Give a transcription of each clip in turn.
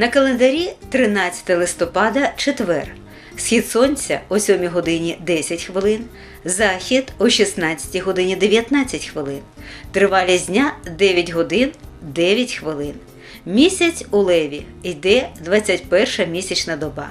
На календарі 13 листопада четвер. Схід сонця о 7 годині 10 хвилин, захід о 16 годині 19 хвилин. Тривалість дня 9 годин 9 хвилин. Місяць у леві йде 21 місячна доба.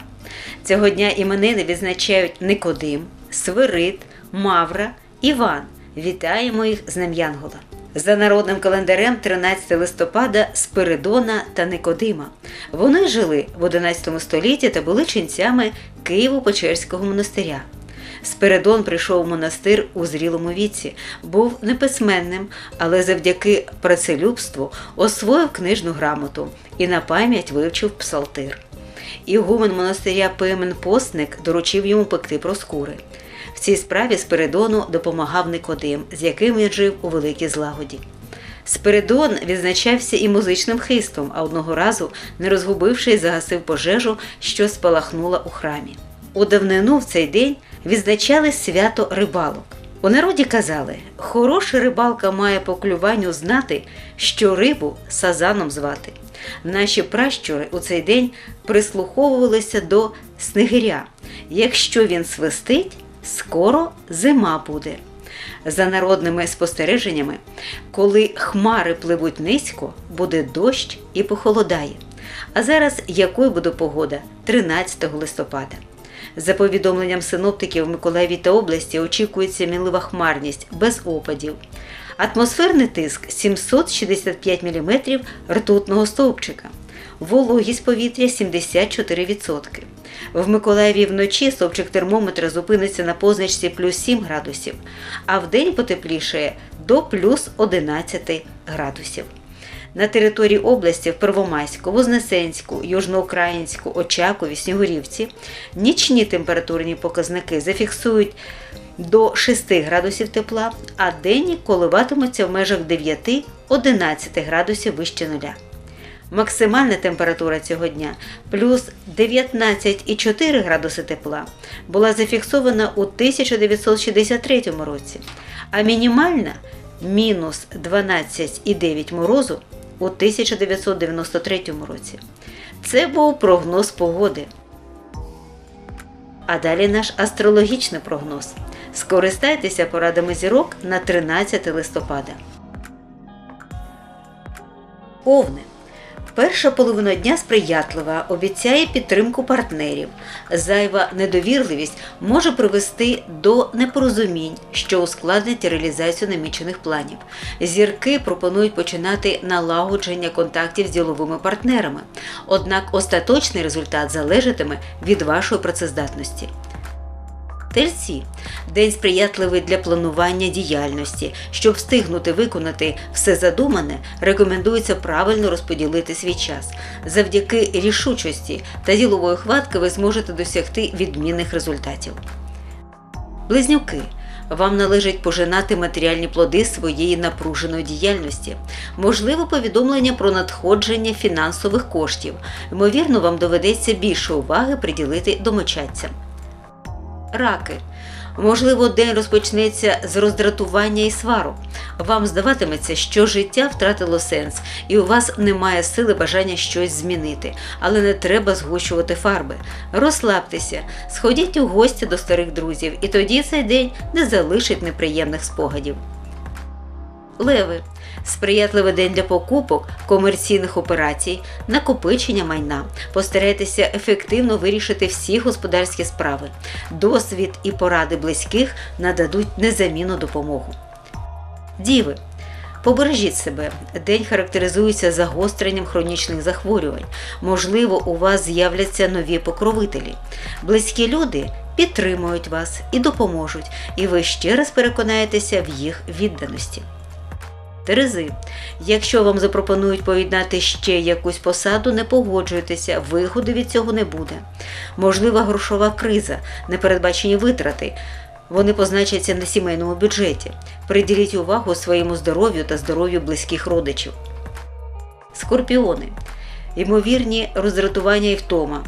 Цього дня іменини відзначають Никодим, Свирид, Мавра, Іван. Вітаємо їх з Днем Янгола. За народним календарем 13 листопада Спиридона та Никодима. Вони жили в 11 столітті та були ченцями Києво-Печерського монастиря. Спиридон прийшов у монастир у зрілому віці, був неписьменним, але завдяки працелюбству освоїв книжну грамоту і на пам'ять вивчив псалтир. Ігумен монастиря Пимен Постник доручив йому пекти проскури. Цій справі Спиридону допомагав Никодим, з яким він жив у великій злагоді. Спиридон відзначався і музичним хистом, а одного разу, не розгубившись, загасив пожежу, що спалахнула у храмі. У давнину в цей день відзначали свято рибалок. У народі казали, хороша рибалка має по клюванню знати, що рибу сазаном звати. Наші пращури у цей день прислуховувалися до снегиря. Якщо він свистить, скоро зима буде. За народними спостереженнями, коли хмари пливуть низько, буде дощ і похолодає. А зараз якою буде погода 13 листопада. За повідомленням синоптиків в Миколаєві та області очікується мінлива хмарність без опадів. Атмосферний тиск 765 мм ртутного стовпчика. Вологість повітря 74%. В Миколаєві вночі стовпчик термометра зупиниться на позначці плюс 7 градусів, а вдень потеплішає до плюс 11 градусів. На території області в Первомайську, Вознесенську, Южноукраїнську, Очакові, Снігурівці нічні температурні показники зафіксують до 6 градусів тепла, а денні коливатимуться в межах 9-11 градусів вище нуля. Максимальна температура цього дня плюс 19,4 градуси тепла була зафіксована у 1963 році, а мінімальна мінус 12,9 морозу у 1993 році. Це був прогноз погоди. А далі наш астрологічний прогноз. Скористайтеся порадами зірок на 13 листопада. Овни. Перша половина дня сприятлива, обіцяє підтримку партнерів. Зайва недовірливість може привести до непорозумінь, що ускладнить реалізацію намічених планів. Зірки пропонують починати налагодження контактів з діловими партнерами. Однак остаточний результат залежатиме від вашої працездатності. Тельці день сприятливий для планування діяльності. Щоб встигнути виконати все задумане, рекомендується правильно розподілити свій час. Завдяки рішучості та ділової хватки ви зможете досягти відмінних результатів. Близнюки. Вам належить пожинати матеріальні плоди своєї напруженої діяльності, можливо, повідомлення про надходження фінансових коштів. Ймовірно, вам доведеться більше уваги приділити домочадцям. Раки. Можливо, день розпочнеться з роздратування і свару. Вам здаватиметься, що життя втратило сенс, і у вас немає сили бажання щось змінити, але не треба згущувати фарби. Розслабтеся, сходіть у гості до старих друзів, і тоді цей день не залишить неприємних спогадів. Леви сприятливий день для покупок, комерційних операцій, накопичення майна. Постарайтеся ефективно вирішити всі господарські справи. Досвід і поради близьких нададуть незамінну допомогу. Діви. Побережіть себе. День характеризується загостренням хронічних захворювань. Можливо, у вас з'являться нові покровителі. Близькі люди підтримують вас і допоможуть, і ви ще раз переконаєтеся в їх відданості. Терези. Якщо вам запропонують поєднати ще якусь посаду, не погоджуйтеся, вигоди від цього не буде. Можлива грошова криза, непередбачені витрати. Вони позначаться на сімейному бюджеті. Приділіть увагу своєму здоров'ю та здоров'ю близьких родичів. Скорпіони. Ймовірні роздратування і втома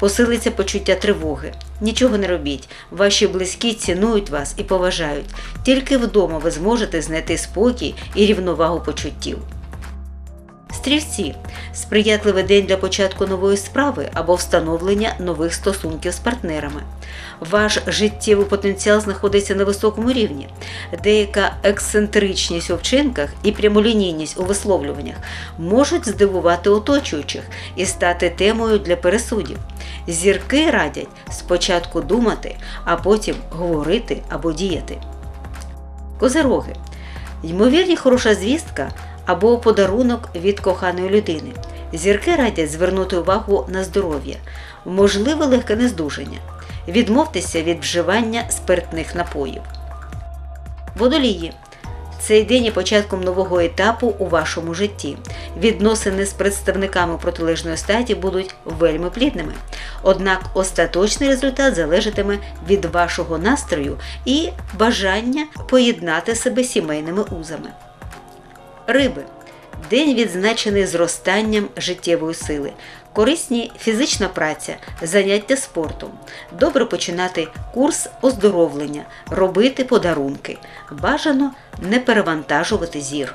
посилиться почуття тривоги. Нічого не робіть, ваші близькі цінують вас і поважають. Тільки вдома ви зможете знайти спокій і рівновагу почуттів. Стрільці сприятливий день для початку нової справи або встановлення нових стосунків з партнерами. Ваш життєвий потенціал знаходиться на високому рівні. Деяка ексцентричність у вчинках і прямолінійність у висловлюваннях можуть здивувати оточуючих і стати темою для пересудів. Зірки радять спочатку думати, а потім говорити або діяти. Козероги. Ймовірні хороша звістка або подарунок від коханої людини. Зірки радять звернути увагу на здоров'я, можливе легке нездужання. Відмовтеся від вживання спиртних напоїв. Водолії. Цей день є початком нового етапу у вашому житті. Відносини з представниками протилежної статі будуть вельми плідними. Однак остаточний результат залежатиме від вашого настрою і бажання поєднати себе сімейними узами. Риби. День відзначений зростанням життєвої сили, корисні фізична праця, заняття спортом. Добре починати курс оздоровлення, робити подарунки. Бажано не перевантажувати зір.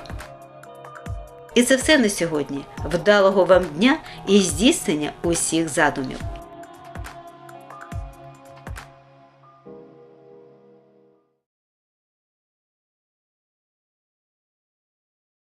І це все на сьогодні. Вдалого вам дня і здійснення усіх задумів.